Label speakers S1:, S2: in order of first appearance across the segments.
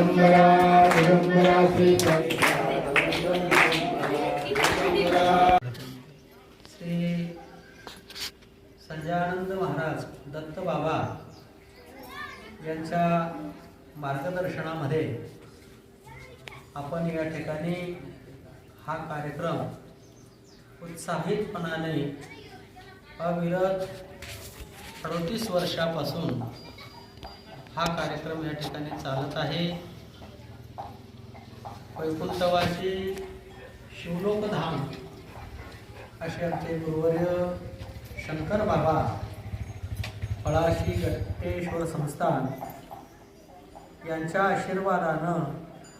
S1: दिगंबरा दिगंबरा श्री
S2: श्री संजयानंद महाराज दत्त बाबा यांच्या मार्गदर्शनामध्ये आपण या ठिकाणी हा कार्यक्रम उत्साहितपणाने अविरत अडतीस वर्षापासून हा कार्यक्रम या ठिकाणी चालत आहे. वैकुंठवासी शिवलोकधाम असे आमचे गुरुवर्य शंकर बाबा फळाशी गट्टेश्वर संस्थान यांच्या आशीर्वादानं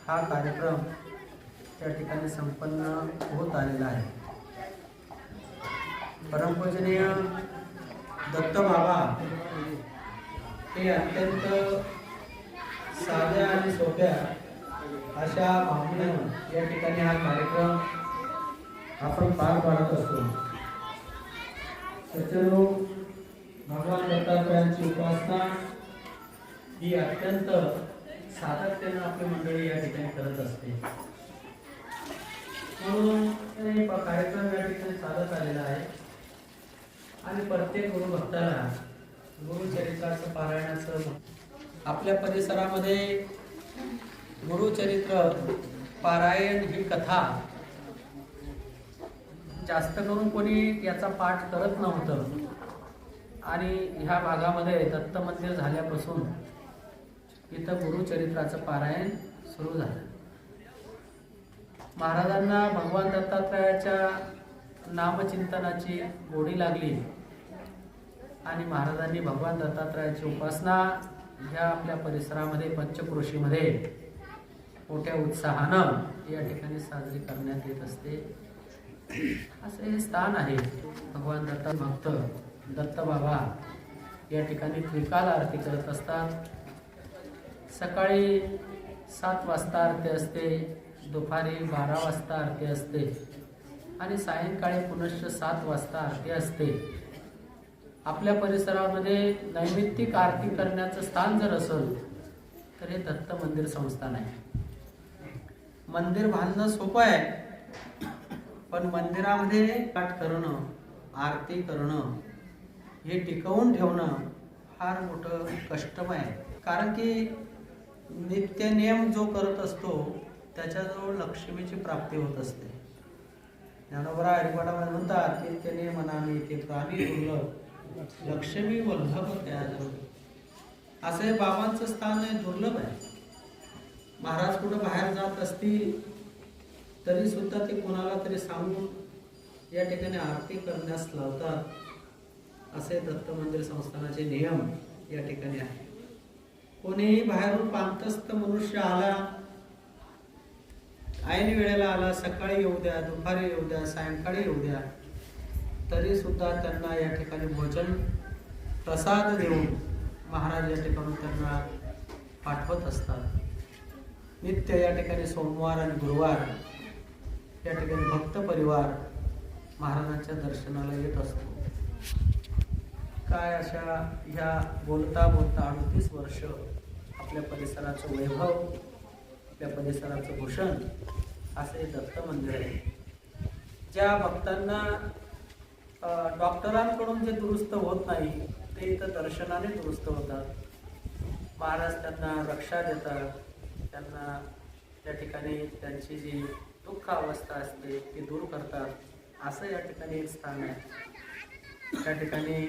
S2: हा कार्यक्रम त्या ठिकाणी संपन्न होत आलेला आहे. परमपूजनीय दत्त बाबा हे अत्यंत साध्या आणि सोप्या अशा भावनेनं या ठिकाणी हा कार्यक्रम आपण पार पाडत असतो. सत्यरूप भगवान दत्तात्रयांची उपासना ही अत्यंत सातत्यानं आपली मंडळी या ठिकाणी करत असते. म्हणून हे कार्यक्रम या ठिकाणी चालत आलेला आहे. आणि प्रत्येक गुरु भक्ताला गुरुचरित्राचं पारायणाचं आपल्या परिसरामध्ये गुरुचरित्र पारायण ही कथा. जास्त करून कोणी याचा पाठ करत नव्हतं. आणि ह्या भागामध्ये दत्त मंदिर झाल्यापासून इथं गुरुचरित्राचं पारायण सुरू झालं. महाराजांना भगवान दत्तात्रयाच्या नामचिंतनाची गोडी लागली आणि महाराजांनी भगवान दत्तात्रयाची उपासना ह्या आपल्या परिसरामध्ये पंचक्रोशीमध्ये मोठ्या उत्साहानं या ठिकाणी साजरी करण्यात येत असते. असे हे स्थान आहे. भगवान दत्त भक्त दत्त बाबा या ठिकाणी त्रिकाल आरती करत असतात. सकाळी सात वाजता आरती असते दुपारी बारा वाजता आरती असते आणि सायंकाळी पुनश्च सात वाजता आरती असते. आपल्या परिसरामध्ये नैमित्तिक आरती करण्याचं स्थान जर असेल तर हे दत्त मंदिर संस्थान आहे. मंदिर बांधणं सोपं आहे. पण मंदिरामध्ये पाठ करणं आरती करणं हे टिकवून ठेवणं फार मोठं कष्टमय आहे. कारण की नित्य नियम जो करत असतो त्याच्याजवळ लक्ष्मीची प्राप्ती होत असते. ज्ञानोबरा हरिपाठामध्ये म्हणतात नित्य नियम मनामी ते प्राणी दुर्लभ लक्ष्मी वल्लभ त्याजवळ. असं हे बाबांचं स्थान आहे दुर्लभ आहे. महाराज कुठं बाहेर जात असतील तरी सुद्धा ते कोणाला तरी सांगून या ठिकाणी आरती करण्यास लावतात असे दत्त मंदिर संस्थानाचे नियम या ठिकाणी आहे कोणीही बाहेरून पांतस्थ मनुष्य आला ऐन वेळेला आला सकाळी येऊ द्या दुपारी येऊ द्या सायंकाळी येऊ द्या तरी सुद्धा त्यांना या ठिकाणी भोजन प्रसाद देऊन महाराज या ठिकाणी त्यांना पाठवत असतात. नित्य या ठिकाणी सोमवार आणि गुरुवार या ठिकाणी भक्त परिवार महाराजांच्या दर्शनाला येत असतो. काय अशा ह्या बोलता बोलता अडतीस वर्ष आपल्या परिसराचं वैभव आपल्या परिसराचं भूषण असे दत्त मंदिर आहे. ज्या भक्तांना डॉक्टरांकडून जे दुरुस्त होत नाही ते इथं दर्शनाने दुरुस्त होतात. महाराज त्यांना रक्षा देतात. त्यांना त्या ठिकाणी त्यांची जी दुःख अवस्था असते ती दूर करतात असं या ठिकाणी एक स्थान आहे. त्या ठिकाणी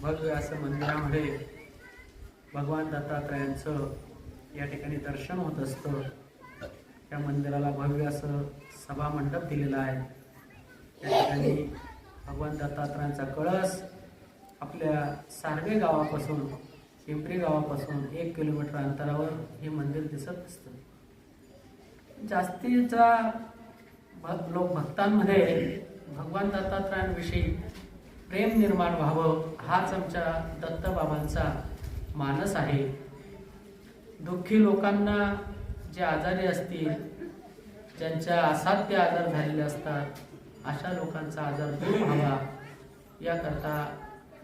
S2: भव्य असं मंदिरामध्ये भगवान दत्तात्रयांचं या ठिकाणी दर्शन होत असतं. त्या मंदिराला भव्य असं सभा मंडप दिलेला आहे. त्या ठिकाणी भगवान दत्तात्रयांचा कळस आपल्या सारवे गावापासून पिंपरी गावापासून एक किलोमीटर अंतरावर हे मंदिर दिसत असतं. जास्तीचा लोक भक्तांमध्ये भगवान दत्तात्रयांविषयी प्रेम निर्माण व्हावं हाच आमच्या दत्तबाबांचा मानस आहे. दुःखी लोकांना जे आजारी असतील ज्यांच्या असाध्य आजार झालेले असतात अशा लोकांचा आजार दूर व्हावा याकरता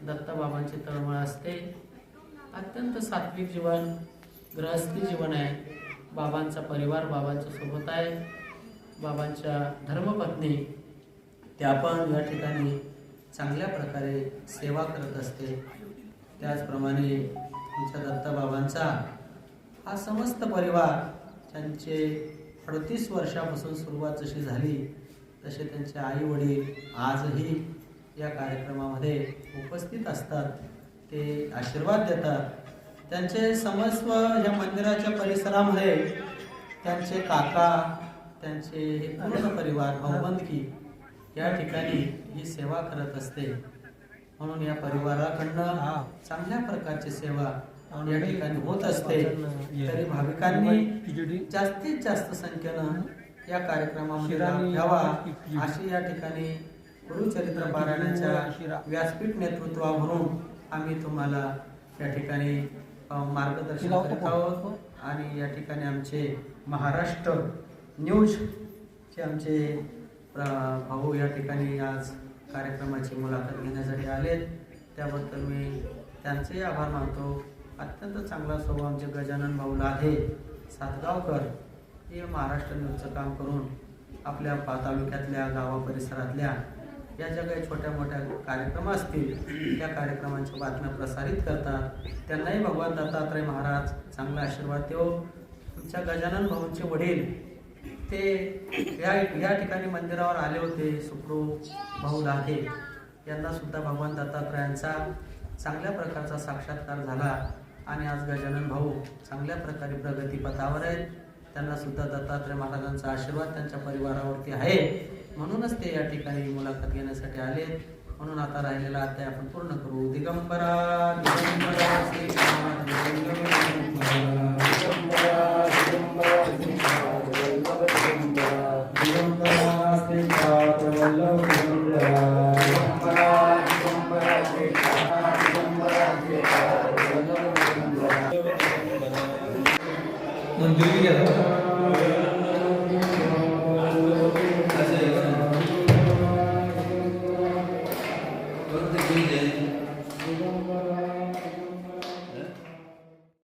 S2: दत्तबाबांची तळमळ असते. अत्यंत सात्विक जीवन गृहस्थी जीवन आहे. बाबांचा परिवार बाबांच्या सोबत आहे. बाबांच्या धर्मपत्नी त्या पण या ठिकाणी चांगल्या प्रकारे सेवा करत असते. त्याचप्रमाणे आमच्या दत्ताबाबांचा हा समस्त परिवार त्यांचे अडतीस वर्षापासून सुरुवात जशी झाली तसे त्यांचे आई वडील आजही या कार्यक्रमामध्ये उपस्थित असतात. ते आशीर्वाद देतात. त्यांचे समस्व या मंदिराच्या परिसरामध्ये त्यांचे काका त्यांचे पूर्ण परिवार भाऊबंदकी या ठिकाणी ही सेवा करत असते. म्हणून या परिवाराकडनं चांगल्या प्रकारची सेवा या ठिकाणी होत असते. तरी भाविकांनी जास्तीत जास्त संख्येनं या कार्यक्रमामध्ये घ्यावा. अशी या ठिकाणी गुरुचरित्र पारायणाच्या व्यासपीठ नेतृत्वावरून आम्ही तुम्हाला या ठिकाणी मार्गदर्शन करीत आहोत आणि या ठिकाणी आमचे महाराष्ट्र न्यूज चे आमचे भाऊ या ठिकाणी आज कार्यक्रमाची मुलाखत घेण्यासाठी आलेत. त्याबद्दल मी त्यांचेही आभार मानतो. अत्यंत चांगला स्वभाव आमचे गजानन भाऊ लाधे सातगावकर हे महाराष्ट्र न्यूजचं काम करून आपल्या पा तालुक्यातल्या गावा परिसरातल्या या ज्या काही छोट्या मोठ्या कार्यक्रम असतील त्या कार्यक्रमांच्या बातम्या प्रसारित करतात. त्यांनाही भगवान दत्तात्रय महाराज चांगला आशीर्वाद देव. तुमच्या गजानन भाऊंचे वडील ते या या ठिकाणी मंदिरावर आले होते सुप्रू भाऊ दाहे यांना सुद्धा भगवान दत्तात्रयांचा चांगल्या प्रकारचा साक्षात्कार झाला. आणि आज गजानन भाऊ चांगल्या प्रकारे प्रगतीपथावर आहेत. त्यांना सुद्धा दत्तात्रय महाराजांचा आशीर्वाद त्यांच्या परिवारावरती आहे. म्हणूनच ते या ठिकाणी मुलाखत घेण्यासाठी आले म्हणून आता राहिलेला अध्याय आपण पूर्ण करू दिगंबरा दिगंबरा श्रीनाथ